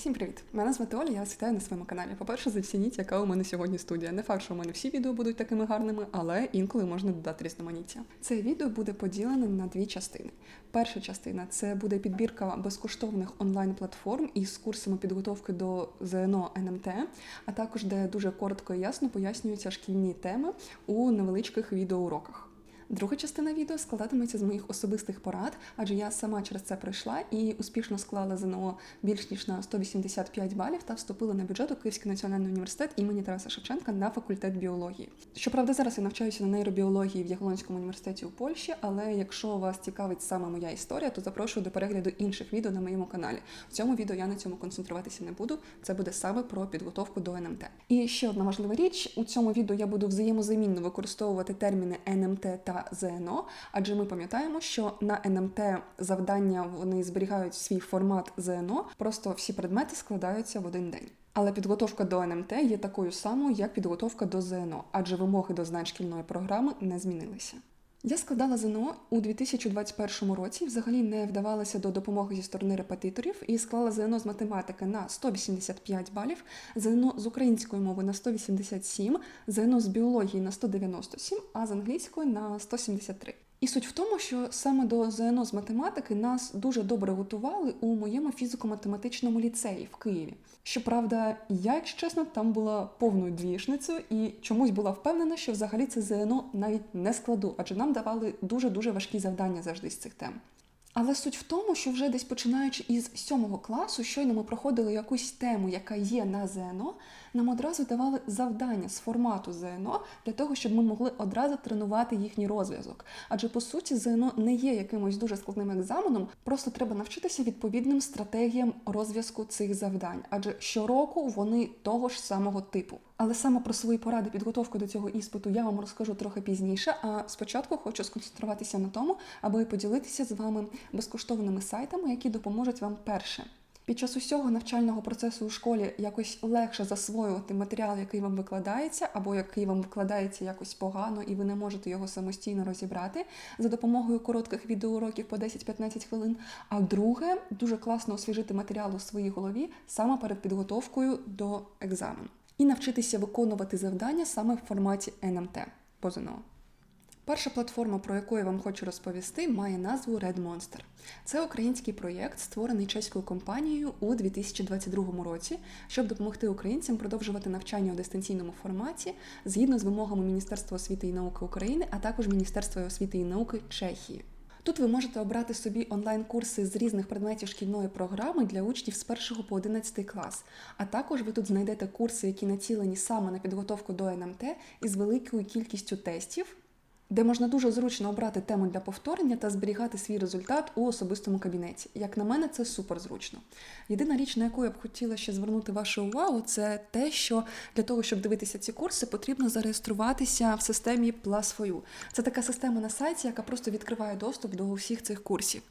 Всім привіт! Мене звати Оля, я вас вітаю на своєму каналі. По-перше, зацініть, яка у мене сьогодні студія. Не факт, що у мене всі відео будуть такими гарними, але інколи можна додати різноманіття. Це відео буде поділене на дві частини. Перша частина це буде підбірка безкоштовних онлайн-платформ із курсами підготовки до ЗНО НМТ, а також де дуже коротко і ясно пояснюються шкільні теми у невеличких відеоуроках. Друга частина відео складатиметься з моїх особистих порад, адже я сама через це пройшла і успішно склала ЗНО більш ніж на 185 балів та вступила на бюджет у Київський національний університет імені Тараса Шевченка на факультет біології. Щоправда, зараз я навчаюся на нейробіології в Яглонському університеті у Польщі, але якщо вас цікавить саме моя історія, то запрошую до перегляду інших відео на моєму каналі. В цьому відео я на цьому концентруватися не буду. Це буде саме про підготовку до НМТ. І ще одна важлива річ: у цьому відео я буду взаємозамінно використовувати терміни НМТ та ЗНО, адже ми пам'ятаємо, що на НМТ завдання вони зберігають свій формат ЗНО, просто всі предмети складаються в один день. Але підготовка до НМТ є такою самою, як підготовка до ЗНО, адже вимоги до знань шкільної програми не змінилися. Я складала ЗНО у 2021 році. Взагалі не вдавалася до допомоги зі сторони репетиторів і склала ЗНО з математики на 185 балів, ЗНО з української мови на 187, ЗНО з біології на 197, а з англійської на 173. І суть в тому, що саме до ЗНО з математики нас дуже добре готували у моєму фізико-математичному ліцеї в Києві. Щоправда, я, якщо чесно, там була повною двішницею і чомусь була впевнена, що взагалі це ЗНО навіть не складу, адже нам давали дуже дуже важкі завдання завжди з цих тем. Але суть в тому, що вже десь починаючи із сьомого класу, щойно ми проходили якусь тему, яка є на ЗНО, нам одразу давали завдання з формату ЗНО для того, щоб ми могли одразу тренувати їхній розв'язок. Адже по суті, ЗНО не є якимось дуже складним екзаменом, просто треба навчитися відповідним стратегіям розв'язку цих завдань, адже щороку вони того ж самого типу. Але саме про свої поради підготовки до цього іспиту я вам розкажу трохи пізніше. А спочатку хочу сконцентруватися на тому, аби поділитися з вами безкоштовними сайтами, які допоможуть вам перше. Під час усього навчального процесу у школі якось легше засвоювати матеріал, який вам викладається, або який вам викладається якось погано, і ви не можете його самостійно розібрати за допомогою коротких відеоуроків по 10-15 хвилин. А друге, дуже класно освіжити матеріал у своїй голові саме перед підготовкою до екзамену і навчитися виконувати завдання саме в форматі НМТ по ЗНО. Перша платформа, про яку я вам хочу розповісти, має назву Red Monster. Це український проєкт, створений чеською компанією у 2022 році, щоб допомогти українцям продовжувати навчання у дистанційному форматі згідно з вимогами Міністерства освіти і науки України, а також Міністерства освіти і науки Чехії. Тут ви можете обрати собі онлайн-курси з різних предметів шкільної програми для учнів з 1 по 11 клас. А також ви тут знайдете курси, які націлені саме на підготовку до НМТ із великою кількістю тестів, де можна дуже зручно обрати тему для повторення та зберігати свій результат у особистому кабінеті. Як на мене, це супер зручно. Єдина річ, на яку я б хотіла ще звернути вашу увагу, це те, що для того, щоб дивитися ці курси, потрібно зареєструватися в системі Plus4U. Це така система на сайті, яка просто відкриває доступ до всіх цих курсів.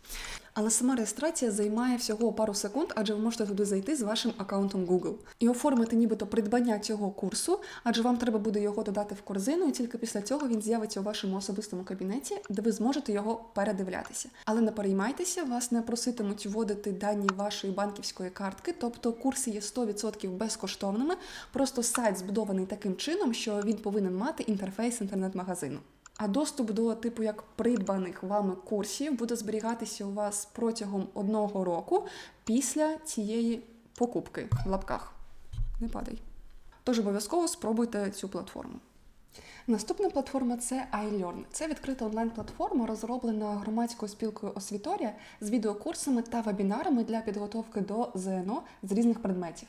Але сама реєстрація займає всього пару секунд, адже ви можете туди зайти з вашим аккаунтом Google і оформити нібито придбання цього курсу, адже вам треба буде його додати в корзину, і тільки після цього він з'явиться у вашому особистому кабінеті, де ви зможете його передивлятися. Але не переймайтеся, вас не проситимуть вводити дані вашої банківської картки, тобто курси є 100% безкоштовними. Просто сайт збудований таким чином, що він повинен мати інтерфейс інтернет-магазину. А доступ до типу як придбаних вами курсів буде зберігатися у вас протягом одного року після цієї покупки в лапках. Не падай. Тож обов'язково спробуйте цю платформу. Наступна платформа це iLearn. Це відкрита онлайн-платформа, розроблена громадською спілкою освіторія з відеокурсами та вебінарами для підготовки до ЗНО з різних предметів.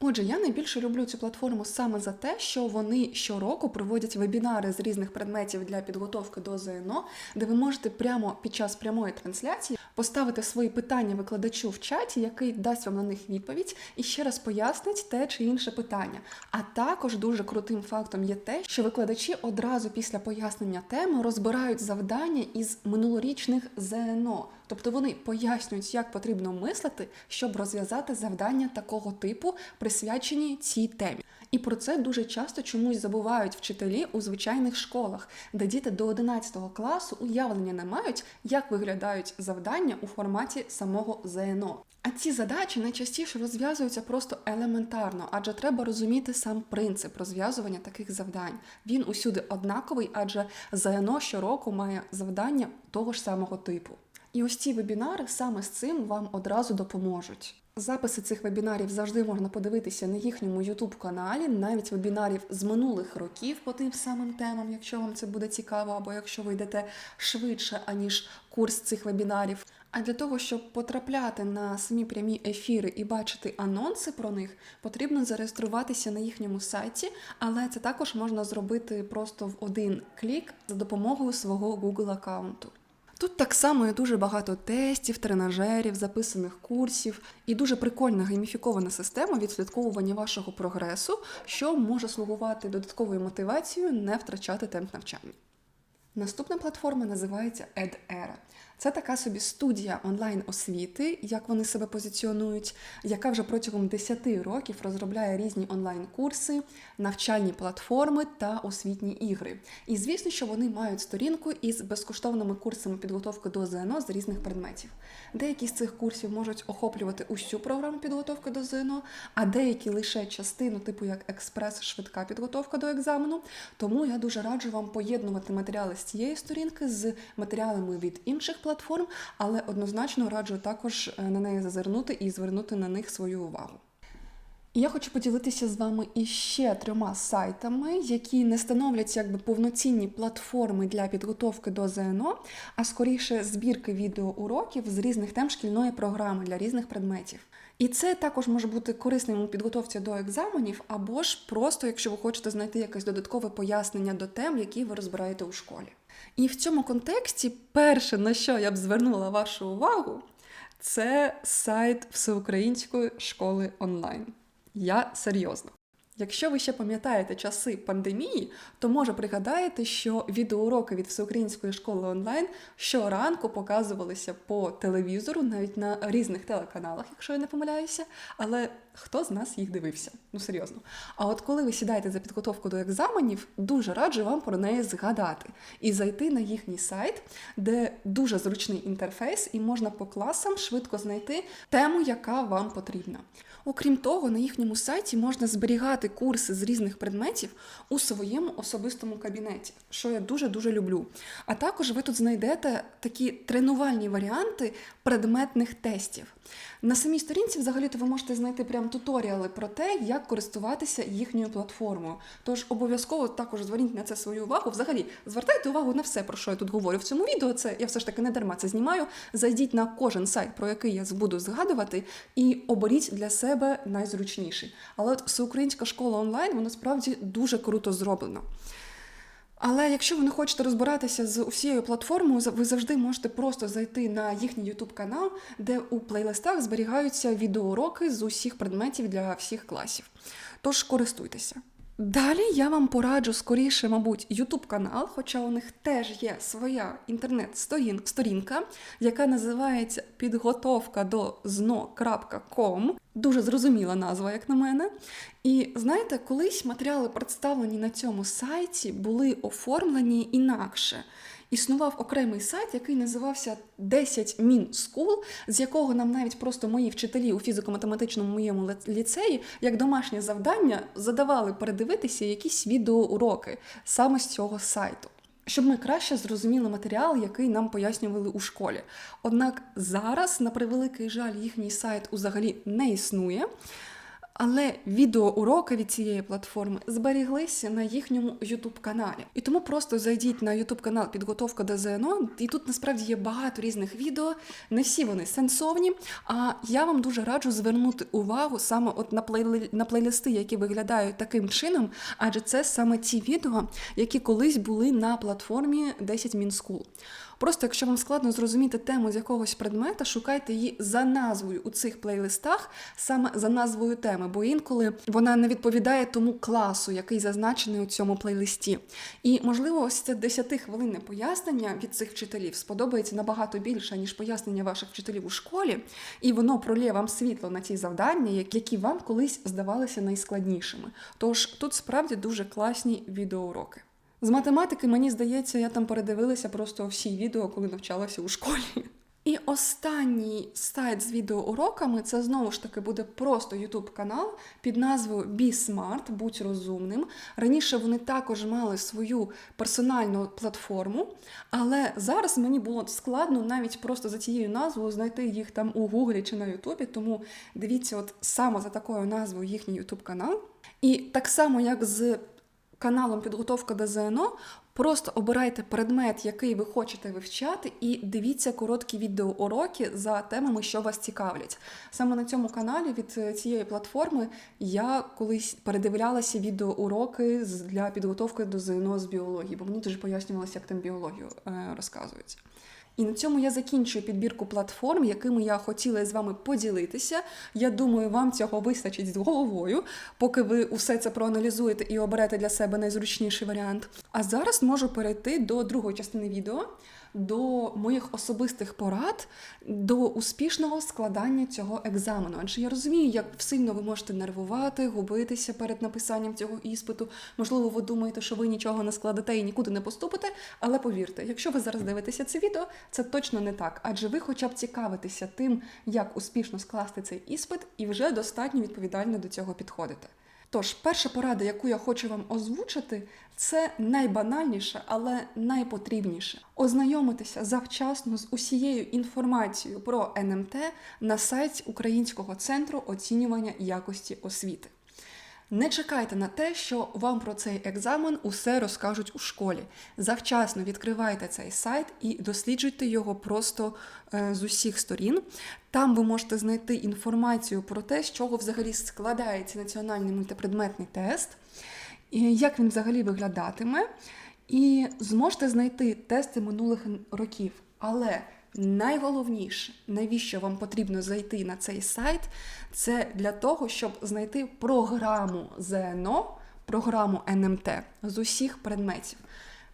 Отже, я найбільше люблю цю платформу саме за те, що вони щороку проводять вебінари з різних предметів для підготовки до ЗНО, де ви можете прямо під час прямої трансляції поставити свої питання викладачу в чаті, який дасть вам на них відповідь, і ще раз пояснить те чи інше питання. А також дуже крутим фактом є те, що викладачі одразу після пояснення теми розбирають завдання із минулорічних ЗНО. Тобто вони пояснюють, як потрібно мислити, щоб розв'язати завдання такого типу, присвячені цій темі. І про це дуже часто чомусь забувають вчителі у звичайних школах, де діти до 11 класу уявлення не мають, як виглядають завдання у форматі самого ЗНО. А ці задачі найчастіше розв'язуються просто елементарно, адже треба розуміти сам принцип розв'язування таких завдань. Він усюди однаковий, адже ЗНО щороку має завдання того ж самого типу. І ось ці вебінари саме з цим вам одразу допоможуть. Записи цих вебінарів завжди можна подивитися на їхньому youtube каналі, навіть вебінарів з минулих років по тим самим темам, якщо вам це буде цікаво, або якщо ви йдете швидше, аніж курс цих вебінарів. А для того, щоб потрапляти на самі прямі ефіри і бачити анонси про них, потрібно зареєструватися на їхньому сайті, але це також можна зробити просто в один клік за допомогою свого Google аккаунту. Тут так само є дуже багато тестів, тренажерів, записаних курсів і дуже прикольна гейміфікована система відслідковування вашого прогресу, що може слугувати додатковою мотивацією не втрачати темп навчання. Наступна платформа називається EdEra. Це така собі студія онлайн-освіти, як вони себе позиціонують, яка вже протягом 10 років розробляє різні онлайн-курси, навчальні платформи та освітні ігри. І звісно, що вони мають сторінку із безкоштовними курсами підготовки до ЗНО з різних предметів. Деякі з цих курсів можуть охоплювати усю програму підготовки до ЗНО, а деякі лише частину, типу як експрес-швидка підготовка до екзамену. Тому я дуже раджу вам поєднувати матеріали з цієї сторінки з матеріалами від інших платформ, але однозначно раджу також е, на неї зазирнути і звернути на них свою увагу. Я хочу поділитися з вами іще трьома сайтами, які не становлять якби повноцінні платформи для підготовки до ЗНО, а скоріше збірки відеоуроків з різних тем шкільної програми для різних предметів. І це також може бути корисним у підготовці до екзаменів, або ж просто, якщо ви хочете знайти якесь додаткове пояснення до тем, які ви розбираєте у школі. І в цьому контексті перше, на що я б звернула вашу увагу, це сайт Всеукраїнської школи онлайн. Я серйозно. Якщо ви ще пам'ятаєте часи пандемії, то може пригадаєте, що відеоуроки від всеукраїнської школи онлайн щоранку показувалися по телевізору, навіть на різних телеканалах, якщо я не помиляюся. Але хто з нас їх дивився? Ну серйозно. А от коли ви сідаєте за підготовку до екзаменів, дуже раджу вам про неї згадати і зайти на їхній сайт, де дуже зручний інтерфейс, і можна по класам швидко знайти тему, яка вам потрібна. Окрім того, на їхньому сайті можна зберігати курси з різних предметів у своєму особистому кабінеті, що я дуже-дуже люблю. А також ви тут знайдете такі тренувальні варіанти предметних тестів. На самій сторінці, взагалі-то, ви можете знайти туторіали про те, як користуватися їхньою платформою. Тож обов'язково також зверніть на це свою увагу. Взагалі, звертайте увагу на все, про що я тут говорю в цьому відео. Це я все ж таки не дарма це знімаю. Зайдіть на кожен сайт, про який я буду згадувати, і оберіть для себе найзручніший. Але от всеукраїнська школа онлайн, вона справді дуже круто зроблена. Але якщо ви не хочете розбиратися з усією платформою, ви завжди можете просто зайти на їхній YouTube канал, де у плейлистах зберігаються відеоуроки з усіх предметів для всіх класів. Тож користуйтеся. Далі я вам пораджу скоріше, мабуть, YouTube канал, хоча у них теж є своя інтернет-сторінка, яка називається підготовка до зно.ком. Дуже зрозуміла назва, як на мене. І знаєте, колись матеріали, представлені на цьому сайті, були оформлені інакше. Існував окремий сайт, який називався 10 Мін School, з якого нам навіть просто мої вчителі у фізико-математичному моєму ліцеї, як домашнє завдання, задавали передивитися якісь відеоуроки саме з цього сайту. Щоб ми краще зрозуміли матеріал, який нам пояснювали у школі. Однак зараз, на превеликий жаль, їхній сайт взагалі не існує. Але відеоуроки від цієї платформи зберіглися на їхньому youtube каналі. І тому просто зайдіть на youtube канал Підготовка до ЗНО, і тут насправді є багато різних відео, не всі вони сенсовні. А я вам дуже раджу звернути увагу саме от на плей... на плейлисти, які виглядають таким чином, адже це саме ті відео, які колись були на платформі 10 Мінскул. Просто якщо вам складно зрозуміти тему з якогось предмета, шукайте її за назвою у цих плейлистах, саме за назвою теми, бо інколи вона не відповідає тому класу, який зазначений у цьому плейлисті. І, можливо, ось це 10-хвилинне пояснення від цих вчителів сподобається набагато більше, ніж пояснення ваших вчителів у школі, і воно пролє вам світло на ті завдання, які вам колись здавалися найскладнішими. Тож тут справді дуже класні відеоуроки. З математики, мені здається, я там передивилася просто всі відео, коли навчалася у школі. І останній сайт з відеоуроками це знову ж таки буде просто YouTube канал під назвою Be Smart, будь розумним. Раніше вони також мали свою персональну платформу, але зараз мені було складно навіть просто за цією назвою знайти їх там у Гуглі чи на Ютубі. Тому дивіться, от саме за такою назвою їхній YouTube канал. І так само, як з каналом Підготовка до ЗНО, Просто обирайте предмет, який ви хочете вивчати, і дивіться короткі відеоуроки за темами, що вас цікавлять. Саме на цьому каналі від цієї платформи я колись передивлялася відеоуроки для підготовки до ЗНО з біології, бо мені дуже пояснювалося, як там біологію е, розказують. І на цьому я закінчую підбірку платформ, якими я хотіла з вами поділитися. Я думаю, вам цього вистачить з головою, поки ви усе це проаналізуєте і оберете для себе найзручніший варіант. А зараз можу перейти до другої частини відео до моїх особистих порад до успішного складання цього екзамену. Адже я розумію, як сильно ви можете нервувати, губитися перед написанням цього іспиту. Можливо, ви думаєте, що ви нічого не складете і нікуди не поступите. Але повірте, якщо ви зараз дивитеся це відео, це точно не так. Адже ви, хоча б цікавитеся тим, як успішно скласти цей іспит, і вже достатньо відповідально до цього підходите. Тож, перша порада, яку я хочу вам озвучити, це найбанальніше, але найпотрібніше ознайомитися завчасно з усією інформацією про НМТ на сайті Українського центру оцінювання якості освіти. Не чекайте на те, що вам про цей екзамен усе розкажуть у школі. Завчасно відкривайте цей сайт і досліджуйте його просто е, з усіх сторін. Там ви можете знайти інформацію про те, з чого взагалі складається національний мультипредметний тест, як він взагалі виглядатиме, і зможете знайти тести минулих років. Але Найголовніше, навіщо вам потрібно зайти на цей сайт, це для того, щоб знайти програму ЗНО, програму НМТ з усіх предметів.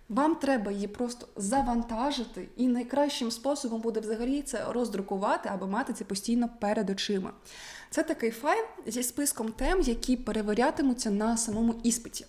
Вам треба її просто завантажити, і найкращим способом буде взагалі це роздрукувати або мати це постійно перед очима. Це такий файл зі списком тем, які перевірятимуться на самому іспиті.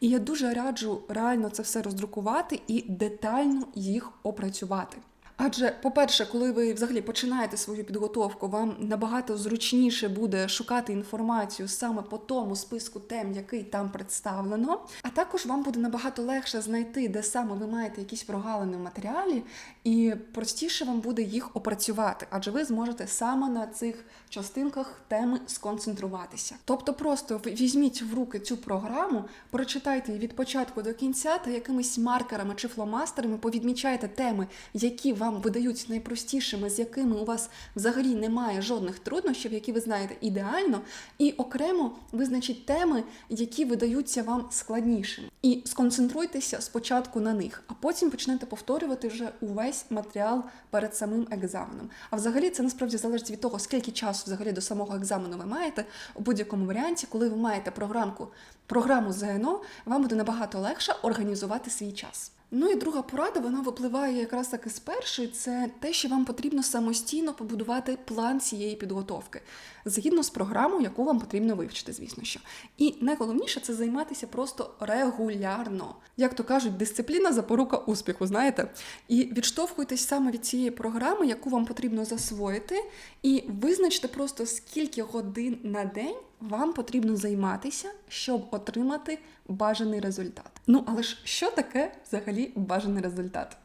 І я дуже раджу реально це все роздрукувати і детально їх опрацювати. Адже, по-перше, коли ви взагалі починаєте свою підготовку, вам набагато зручніше буде шукати інформацію саме по тому списку тем, який там представлено. А також вам буде набагато легше знайти, де саме ви маєте якісь прогалини в матеріалі, і простіше вам буде їх опрацювати, адже ви зможете саме на цих частинках теми сконцентруватися. Тобто, просто візьміть в руки цю програму, прочитайте від початку до кінця та якимись маркерами чи фломастерами повідмічайте теми, які вам вам видають найпростішими, з якими у вас взагалі немає жодних труднощів, які ви знаєте ідеально, і окремо визначіть теми, які видаються вам складнішими. І сконцентруйтеся спочатку на них, а потім почнете повторювати вже увесь матеріал перед самим екзаменом. А взагалі це насправді залежить від того, скільки часу взагалі до самого екзамену ви маєте у будь-якому варіанті, коли ви маєте програмку, програму ЗНО, вам буде набагато легше організувати свій час. Ну і друга порада, вона випливає якраз таки з першої, це те, що вам потрібно самостійно побудувати план цієї підготовки, згідно з програмою, яку вам потрібно вивчити, звісно що. І найголовніше це займатися просто регулярно. Як то кажуть, дисципліна запорука успіху, знаєте? І відштовхуйтесь саме від цієї програми, яку вам потрібно засвоїти, і визначте просто скільки годин на день вам потрібно займатися, щоб отримати бажаний результат. Ну, але ж що таке взагалі бажаний результат?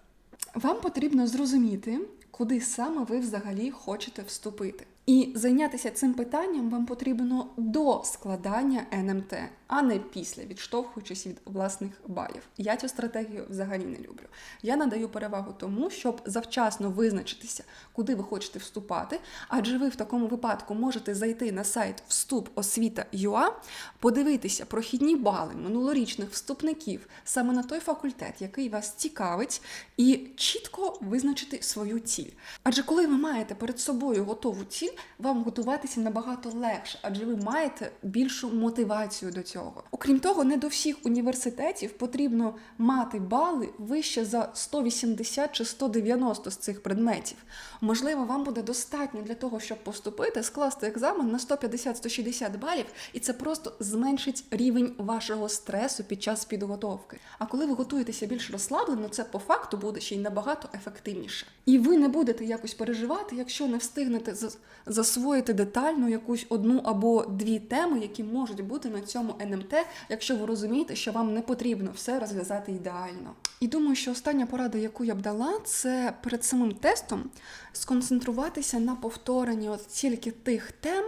Вам потрібно зрозуміти, куди саме ви взагалі хочете вступити. І зайнятися цим питанням вам потрібно до складання НМТ, а не після, відштовхуючись від власних балів. Я цю стратегію взагалі не люблю. Я надаю перевагу тому, щоб завчасно визначитися, куди ви хочете вступати, адже ви в такому випадку можете зайти на сайт вступ освіта.ua, подивитися прохідні бали минулорічних вступників саме на той факультет, який вас цікавить, і чітко визначити свою ціль. Адже коли ви маєте перед собою готову ціль, вам готуватися набагато легше, адже ви маєте більшу мотивацію до цього цього. Окрім того, не до всіх університетів потрібно мати бали вище за 180 чи 190 з цих предметів. Можливо, вам буде достатньо для того, щоб поступити, скласти екзамен на 150-160 балів, і це просто зменшить рівень вашого стресу під час підготовки. А коли ви готуєтеся більш розслаблено, це по факту буде ще й набагато ефективніше. І ви не будете якось переживати, якщо не встигнете засвоїти детально якусь одну або дві теми, які можуть бути на цьому НМТ, якщо ви розумієте, що вам не потрібно все розв'язати ідеально. І думаю, що остання порада, яку я б дала, це перед самим тестом сконцентруватися на повторенні от тільки тих тем,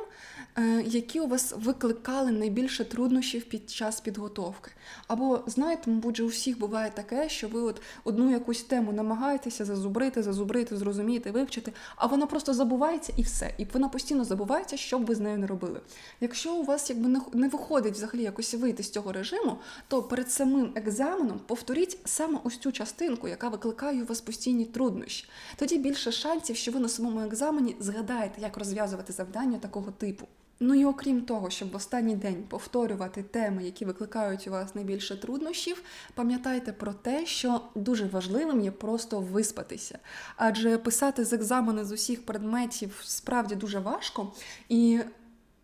е, які у вас викликали найбільше труднощів під час підготовки. Або знаєте, мабуть, у всіх буває таке, що ви от одну якусь тему намагаєтеся зазубрити, зазубрити, зрозуміти, вивчити, а вона просто забувається і все. І вона постійно забувається, що б ви з нею не робили. Якщо у вас якби не виходить взагалі якось вийти з цього режиму, то перед самим екзаменом повторіть саме ось цю частинку, яка викликає у вас постійні труднощі. Тоді більше шансів, що ви на самому екзамені згадаєте, як розв'язувати завдання такого типу. Ну і окрім того, щоб в останній день повторювати теми, які викликають у вас найбільше труднощів, пам'ятайте про те, що дуже важливим є просто виспатися. Адже писати з екзамену з усіх предметів справді дуже важко, і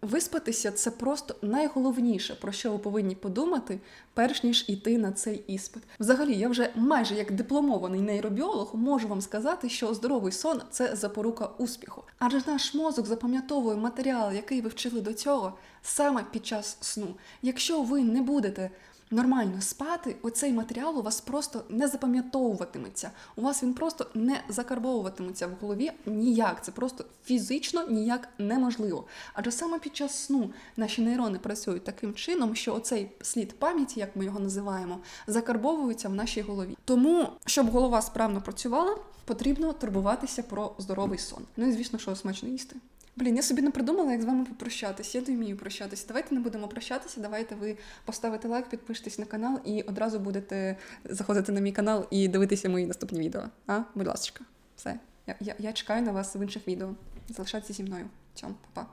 виспатися це просто найголовніше, про що ви повинні подумати, перш ніж іти на цей іспит. Взагалі, я вже майже як дипломований нейробіолог можу вам сказати, що здоровий сон це запорука успіху. Адже наш мозок запам'ятовує матеріал, який ви вчили до цього, саме під час сну. Якщо ви не будете нормально спати, оцей матеріал у вас просто не запам'ятовуватиметься. У вас він просто не закарбовуватиметься в голові ніяк. Це просто фізично ніяк неможливо. Адже саме під час сну наші нейрони працюють таким чином, що оцей слід пам'яті, як ми його називаємо, закарбовується в нашій голові. Тому, щоб голова справно працювала, потрібно турбуватися про здоровий сон. Ну і звісно, що смачно їсти. Блін, я собі не придумала, як з вами попрощатись. Я не вмію прощатися. Давайте не будемо прощатися. Давайте ви поставите лайк, підпишетесь на канал і одразу будете заходити на мій канал і дивитися мої наступні відео. А, будь ласка, все. Я, я, я чекаю на вас в інших відео. Залишайтеся зі мною. Цьом, па-па.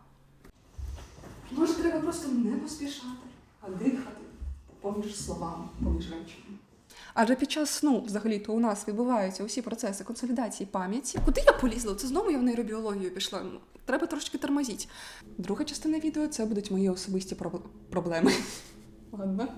Може, треба просто не поспішати, а дихати поміж словами, поміж речами. Адже під час сну, взагалі, то у нас відбуваються усі процеси консолідації пам'яті. Куди я полізла? Це знову я в нейробіологію пішла. Треба трошки тормозіть. Друга частина відео це будуть мої особисті проб- проблеми. Ладно.